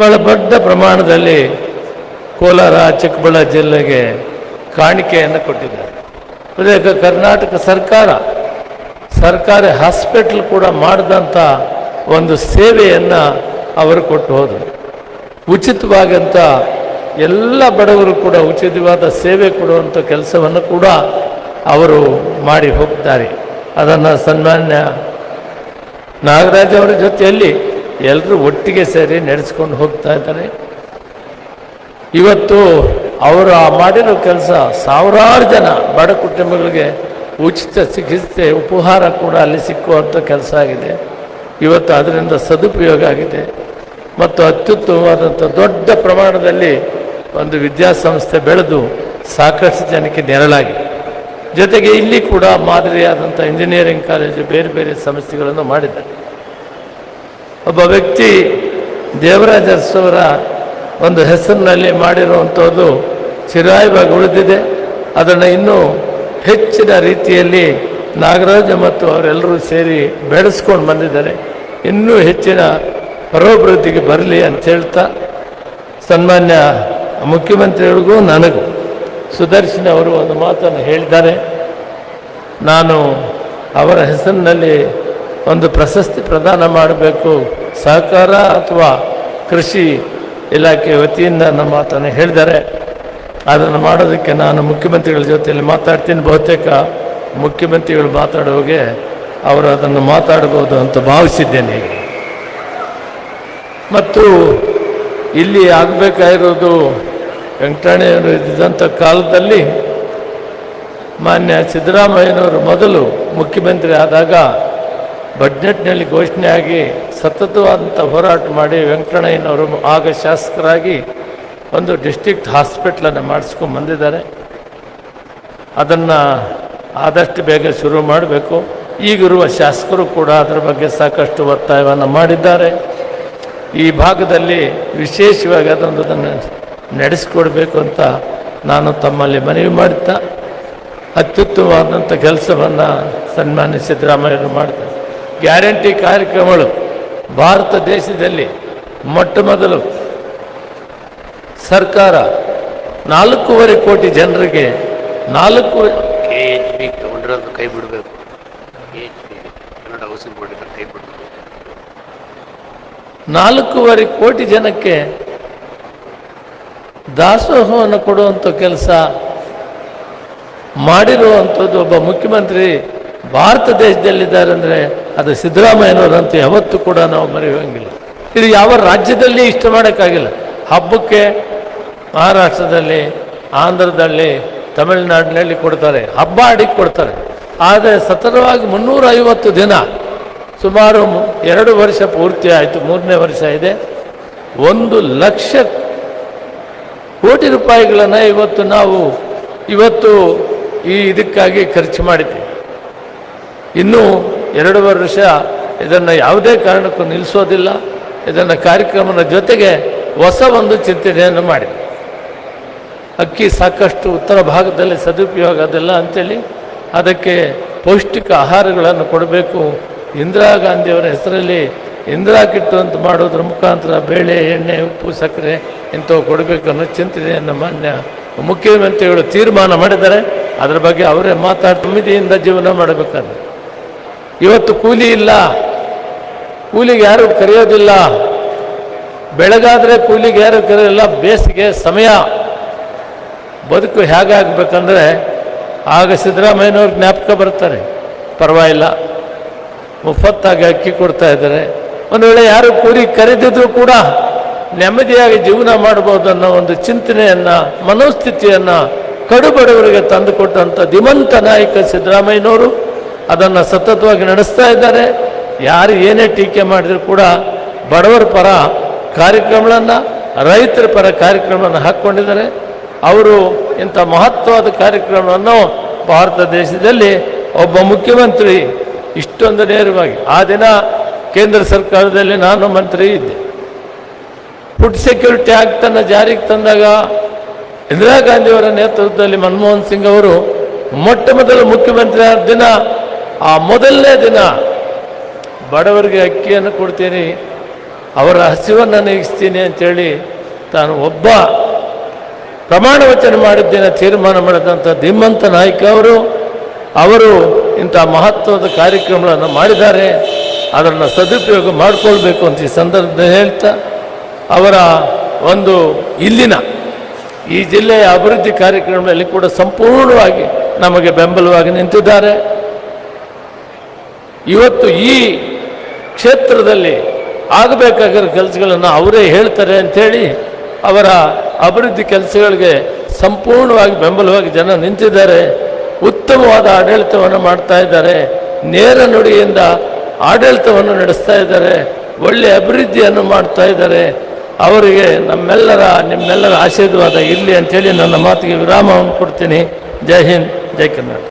ಬಹಳ ದೊಡ್ಡ ಪ್ರಮಾಣದಲ್ಲಿ ಕೋಲಾರ ಚಿಕ್ಕಬಳ್ಳಾ ಜಿಲ್ಲೆಗೆ ಕಾಣಿಕೆಯನ್ನು ಕೊಟ್ಟಿದ್ದಾರೆ. ಅದೇ ಕರ್ನಾಟಕ ಸರ್ಕಾರ, ಸರ್ಕಾರಿ ಹಾಸ್ಪಿಟ್ಲ್ ಕೂಡ ಮಾಡಿದಂಥ ಒಂದು ಸೇವೆಯನ್ನು ಅವರು ಕೊಟ್ಟು ಹೋದರು. ಉಚಿತವಾಗಂತ ಎಲ್ಲ ಬಡವರು ಕೂಡ ಉಚಿತವಾದ ಸೇವೆ ಕೊಡುವಂಥ ಕೆಲಸವನ್ನು ಕೂಡ ಅವರು ಮಾಡಿ ಹೋಗ್ತಾರೆ ಅದನ್ನು ಸನ್ಮಾನ್ಯ ನಾಗರಾಜ್ ಅವರ ಜೊತೆಯಲ್ಲಿ ಎಲ್ಲರೂ ಒಟ್ಟಿಗೆ ಸೇರಿ ನಡೆಸ್ಕೊಂಡು ಹೋಗ್ತಾ ಇದ್ದಾರೆ. ಇವತ್ತು ಅವರು ಆ ಮಾಡಿರೋ ಕೆಲಸ ಸಾವಿರಾರು ಜನ ಬಡ ಕುಟುಂಬಗಳಿಗೆ ಉಚಿತ ಚಿಕಿತ್ಸೆ, ಉಪಹಾರ ಕೂಡ ಅಲ್ಲಿ ಸಿಕ್ಕುವಂಥ ಕೆಲಸ ಆಗಿದೆ. ಇವತ್ತು ಅದರಿಂದ ಸದುಪಯೋಗ ಆಗಿದೆ. ಮತ್ತು ಅತ್ಯುತ್ತಮವಾದಂಥ ದೊಡ್ಡ ಪ್ರಮಾಣದಲ್ಲಿ ಒಂದು ವಿದ್ಯಾಸಂಸ್ಥೆ ಬೆಳೆದು ಸಾಕಷ್ಟು ಜನಕ್ಕೆ ನೆರಳಾಗಿ. ಜೊತೆಗೆ ಇಲ್ಲಿ ಕೂಡ ಮಾದರಿಯಾದಂಥ ಇಂಜಿನಿಯರಿಂಗ್ ಕಾಲೇಜು ಬೇರೆ ಬೇರೆ ಸಂಸ್ಥೆಗಳನ್ನು ಮಾಡಿದ್ದಾರೆ. ಒಬ್ಬ ವ್ಯಕ್ತಿ ದೇವರಾಜ ಅರಸವರ ಒಂದು ಹೆಸರಿನಲ್ಲಿ ಮಾಡಿರುವಂಥದ್ದು ಚಿರಾಯವಾಗಿ ಉಳಿದಿದೆ. ಅದನ್ನು ಇನ್ನೂ ಹೆಚ್ಚಿನ ರೀತಿಯಲ್ಲಿ ನಾಗರಾಜ ಮತ್ತು ಅವರೆಲ್ಲರೂ ಸೇರಿ ಬೆಳೆಸ್ಕೊಂಡು ಬಂದಿದ್ದಾರೆ. ಇನ್ನೂ ಹೆಚ್ಚಿನ ಪರೋಭಿವೃದ್ಧಿಗೆ ಬರಲಿ ಅಂತ ಹೇಳ್ತಾ ಸನ್ಮಾನ್ಯ ಮುಖ್ಯಮಂತ್ರಿಗಳಿಗೂ ನನಗೂ ಸುದರ್ಶನ್ ಅವರು ಒಂದು ಮಾತನ್ನು ಹೇಳಿದ್ದಾರೆ. ನಾನು ಅವರ ಹೆಸರಿನಲ್ಲಿ ಒಂದು ಪ್ರಶಸ್ತಿ ಪ್ರದಾನ ಮಾಡಬೇಕು. ಸಹಕಾರ ಅಥವಾ ಕೃಷಿ ಇಲಾಖೆ ವತಿಯಿಂದ ನಮ್ಮ ಮಾತನ್ನು ಹೇಳಿದ್ದಾರೆ. ಅದನ್ನು ಮಾಡೋದಕ್ಕೆ ನಾನು ಮುಖ್ಯಮಂತ್ರಿಗಳ ಜೊತೆಯಲ್ಲಿ ಮಾತಾಡ್ತೀನಿ. ಬಹುತೇಕ ಮುಖ್ಯಮಂತ್ರಿಗಳು ಮಾತಾಡುವಾಗೆ ಅವರು ಅದನ್ನು ಮಾತಾಡ್ಬೋದು ಅಂತ ಭಾವಿಸಿದ್ದೇನೆ. ಮತ್ತು ಇಲ್ಲಿ ಆಗಬೇಕಾಗಿರೋದು ವೆಂಕಟಣ್ಣಯ್ಯವರು ಇದ್ದಂಥ ಕಾಲದಲ್ಲಿ ಮಾನ್ಯ ಸಿದ್ದರಾಮಯ್ಯನವರು ಮೊದಲು ಮುಖ್ಯಮಂತ್ರಿ ಆದಾಗ ಬಡ್ಜೆಟ್ನಲ್ಲಿ ಘೋಷಣೆ ಆಗಿ ಸತತವಾದಂಥ ಹೋರಾಟ ಮಾಡಿ ವೆಂಕಟಣ್ಣಯ್ಯನವರು ಆಗ ಶಾಸಕರಾಗಿ ಒಂದು ಡಿಸ್ಟ್ರಿಕ್ಟ್ ಹಾಸ್ಪಿಟ್ಲನ್ನು ಮಾಡಿಸ್ಕೊಂಡು ಬಂದಿದ್ದಾರೆ. ಅದನ್ನು ಆದಷ್ಟು ಬೇಗ ಶುರು ಮಾಡಬೇಕು. ಈಗಿರುವ ಶಾಸಕರು ಕೂಡ ಅದರ ಬಗ್ಗೆ ಸಾಕಷ್ಟು ಒತ್ತಾಯವನ್ನು ಮಾಡಿದ್ದಾರೆ. ಈ ಭಾಗದಲ್ಲಿ ವಿಶೇಷವಾಗಿ ಅದೊಂದು ಅದನ್ನು ನಡೆಸಿಕೊಡ್ಬೇಕು ಅಂತ ನಾನು ತಮ್ಮಲ್ಲಿ ಮನವಿ ಮಾಡುತ್ತಾ ಅತ್ಯುತ್ತಮವಾದಂಥ ಕೆಲಸವನ್ನು ಸನ್ಮಾನ್ಯ ಸಿದ್ದರಾಮಯ್ಯರು ಮಾಡ್ತಾರೆ. ಗ್ಯಾರಂಟಿ ಕಾರ್ಯಕ್ರಮಗಳು ಭಾರತ ದೇಶದಲ್ಲಿ ಮೊಟ್ಟ ಮೊದಲು ಸರ್ಕಾರ ನಾಲ್ಕೂವರೆ ಕೋಟಿ ಜನರಿಗೆ ನಾಲ್ಕು ಕೆ ಎಚ್ ಬಿ ತಗೊಂಡಿರೋದು ಕೈ ಬಿಡಬೇಕು. K H B Kannada housing board ಕೈ ಬಿಡಬೇಕು. ನಾಲ್ಕೂವರೆ ಕೋಟಿ ಜನಕ್ಕೆ ದಾಸೋಹವನ್ನು ಕೊಡುವಂಥ ಕೆಲಸ ಮಾಡಿರುವಂಥದ್ದು ಒಬ್ಬ ಮುಖ್ಯಮಂತ್ರಿ ಭಾರತ ದೇಶದಲ್ಲಿದ್ದಾರೆ ಅಂದರೆ ಅದು ಸಿದ್ದರಾಮಯ್ಯನವರಂತೂ ಯಾವತ್ತೂ ಕೂಡ ನಾವು ಮರೆಯುವಂಗಿಲ್ಲ. ಇದು ಯಾವ ರಾಜ್ಯದಲ್ಲಿ ಇಷ್ಟ ಮಾಡೋಕ್ಕಾಗಿಲ್ಲ. ಹಬ್ಬಕ್ಕೆ ಮಹಾರಾಷ್ಟ್ರದಲ್ಲಿ, ಆಂಧ್ರದಲ್ಲಿ, ತಮಿಳುನಾಡಿನಲ್ಲಿ ಕೊಡ್ತಾರೆ. ಹಬ್ಬ ಅಡಿಗೆ ಕೊಡ್ತಾರೆ. ಆದರೆ ಸತತವಾಗಿ ಮುನ್ನೂರ ಐವತ್ತು ದಿನ, ಸುಮಾರು ಎರಡು ವರ್ಷ ಪೂರ್ತಿ ಆಯಿತು, ಮೂರನೇ ವರ್ಷ ಇದೆ. ಒಂದು ಲಕ್ಷ ಕೋಟಿ ರೂಪಾಯಿಗಳನ್ನು ಇವತ್ತು ನಾವು ಇವತ್ತು ಈ ಇದಕ್ಕಾಗಿ ಖರ್ಚು ಮಾಡಿದ್ದೀವಿ ಇನ್ನೂ ಎರಡು ವರ್ಷ ಇದನ್ನು ಯಾವುದೇ ಕಾರಣಕ್ಕೂ ನಿಲ್ಲಿಸೋದಿಲ್ಲ. ಇದನ್ನು ಕಾರ್ಯಕ್ರಮದ ಜೊತೆಗೆ ಹೊಸ ಒಂದು ಚಿಂತನೆಯನ್ನು ಮಾಡಿದೆ. ಅಕ್ಕಿ ಸಾಕಷ್ಟು ಉತ್ತರ ಭಾಗದಲ್ಲಿ ಸದುಪಯೋಗ ಅದೆಲ್ಲ ಅಂಥೇಳಿ ಅದಕ್ಕೆ ಪೌಷ್ಟಿಕ ಆಹಾರಗಳನ್ನು ಕೊಡಬೇಕು. ಇಂದಿರಾ ಗಾಂಧಿಯವರ ಹೆಸರಲ್ಲಿ ಇಂದಿರಾ ಕಿಟ್ಟು ಅಂತ ಮಾಡೋದ್ರ ಮುಖಾಂತರ ಬೇಳೆ, ಎಣ್ಣೆ, ಉಪ್ಪು, ಸಕ್ಕರೆ ಇಂಥವು ಕೊಡಬೇಕು ಅನ್ನೋ ಚಿಂತನೆಯನ್ನು ಮಾನ್ಯ ಮುಖ್ಯಮಂತ್ರಿಗಳು ತೀರ್ಮಾನ ಮಾಡಿದ್ದಾರೆ. ಅದರ ಬಗ್ಗೆ ಅವರೇ ಮಾತಾಡಿ, ನೆಮ್ಮದಿಯಿಂದ ಜೀವನ ಮಾಡಬೇಕಾದ್ರೆ. ಇವತ್ತು ಕೂಲಿ ಇಲ್ಲ. ಕೂಲಿಗೆ ಯಾರು ಕರೆಯೋದಿಲ್ಲ. ಬೆಳಗಾದರೆ ಕೂಲಿಗೆ ಯಾರು ಕರೆಯೋಲ್ಲ ಬೇಸಿಗೆ ಸಮಯ. ಬದುಕು ಹೇಗಾಗಬೇಕಂದ್ರೆ ಆಗ ಸಿದ್ದರಾಮಯ್ಯನವ್ರು ಜ್ಞಾಪಕ ಬರ್ತಾರೆ. ಪರವಾಗಿಲ್ಲ. ಮುಫತ್ತಾಗಿ ಅಕ್ಕಿ ಕೊಡ್ತಾ ಇದ್ದಾರೆ. ಒಂದು ವೇಳೆ ಯಾರು ಕೂಲಿ ಕರೆದಿದ್ರು ಕೂಡ ನೆಮ್ಮದಿಯಾಗಿ ಜೀವನ ಮಾಡ್ಬೋದು ಅನ್ನೋ ಒಂದು ಚಿಂತನೆಯನ್ನು, ಮನೋಸ್ಥಿತಿಯನ್ನು ಕಡುಬಡವರಿಗೆ ತಂದುಕೊಟ್ಟಂಥ ದಿಮಂತ ನಾಯಕ ಸಿದ್ದರಾಮಯ್ಯನವರು ಅದನ್ನು ಸತತವಾಗಿ ನಡೆಸ್ತಾ ಇದ್ದಾರೆ. ಯಾರು ಏನೇ ಟೀಕೆ ಮಾಡಿದ್ರು ಕೂಡ ಬಡವರ ಪರ ಕಾರ್ಯಕ್ರಮಗಳನ್ನು, ರೈತರ ಪರ ಕಾರ್ಯಕ್ರಮವನ್ನು ಹಾಕ್ಕೊಂಡಿದ್ದಾರೆ. ಅವರು ಇಂಥ ಮಹತ್ವವಾದ ಕಾರ್ಯಕ್ರಮವನ್ನು ಭಾರತ ದೇಶದಲ್ಲಿ ಒಬ್ಬ ಮುಖ್ಯಮಂತ್ರಿ ಇಷ್ಟೊಂದು ನೇರವಾಗಿ, ಆ ದಿನ ಕೇಂದ್ರ ಸರ್ಕಾರದಲ್ಲಿ ನಾನು ಮಂತ್ರಿ ಇದ್ದೆ. ಫುಡ್ ಸೆಕ್ಯೂರಿಟಿ ಆ್ಯಕ್ಟನ್ನು ಜಾರಿಗೆ ತಂದಾಗ ಇಂದಿರಾ ಗಾಂಧಿಯವರ ನೇತೃತ್ವದಲ್ಲಿ ಮನಮೋಹನ್ ಸಿಂಗ್ ಅವರು ಮೊಟ್ಟ ಮೊದಲು ಮುಖ್ಯಮಂತ್ರಿ ಆದ ದಿನ ಆ ಮೊದಲನೇ ದಿನ ಬಡವರಿಗೆ ಅಕ್ಕಿಯನ್ನು ಕೊಡ್ತೀನಿ, ಅವರ ಹಸಿವನ್ನು ನೀಗಿಸ್ತೀನಿ ಅಂತೇಳಿ ತಾನು ಒಬ್ಬ ಪ್ರಮಾಣ ವಚನ ಮಾಡಿದ್ದೇನೆ ತೀರ್ಮಾನ ಮಾಡಿದಂಥ ಧೀಮಂತ ನಾಯ್ಕ ಅವರು ಅವರು ಇಂಥ ಮಹತ್ವದ ಕಾರ್ಯಕ್ರಮಗಳನ್ನು ಮಾಡಿದ್ದಾರೆ. ಅದನ್ನು ಸದುಪಯೋಗ ಮಾಡಿಕೊಳ್ಬೇಕು ಅಂತ ಈ ಸಂದರ್ಭದಲ್ಲಿ ಹೇಳ್ತಾ, ಅವರ ಒಂದು ಇಲ್ಲಿನ ಈ ಜಿಲ್ಲೆಯ ಅಭಿವೃದ್ಧಿ ಕಾರ್ಯಕ್ರಮದಲ್ಲಿ ಕೂಡ ಸಂಪೂರ್ಣವಾಗಿ ನಮಗೆ ಬೆಂಬಲವಾಗಿ ನಿಂತಿದ್ದಾರೆ. ಇವತ್ತು ಈ ಕ್ಷೇತ್ರದಲ್ಲಿ ಆಗಬೇಕಾಗಿರೋ ಕೆಲಸಗಳನ್ನು ಅವರೇ ಹೇಳ್ತಾರೆ ಅಂಥೇಳಿ ಅವರ ಅಭಿವೃದ್ಧಿ ಕೆಲಸಗಳಿಗೆ ಸಂಪೂರ್ಣವಾಗಿ ಬೆಂಬಲವಾಗಿ ಜನ ನಿಂತಿದ್ದಾರೆ, ಉತ್ತಮವಾದ ಆಡಳಿತವನ್ನು ಮಾಡ್ತಾ ಇದ್ದಾರೆ, ನೇರ ನುಡಿಯಿಂದ ಆಡಳಿತವನ್ನು ನಡೆಸ್ತಾ ಇದ್ದಾರೆ ಒಳ್ಳೆಯ ಅಭಿವೃದ್ಧಿಯನ್ನು ಮಾಡ್ತಾ ಇದ್ದಾರೆ. ಅವರಿಗೆ ನಮ್ಮೆಲ್ಲರ, ನಿಮ್ಮೆಲ್ಲರ ಆಶೀರ್ವಾದ ಇರಲಿ ಅಂಥೇಳಿ ನನ್ನ ಮಾತಿಗೆ ವಿರಾಮವನ್ನು ಕೊಡ್ತೀನಿ. ಜೈ ಹಿಂದ್, ಜೈ ಕರ್ನಾಟಕ.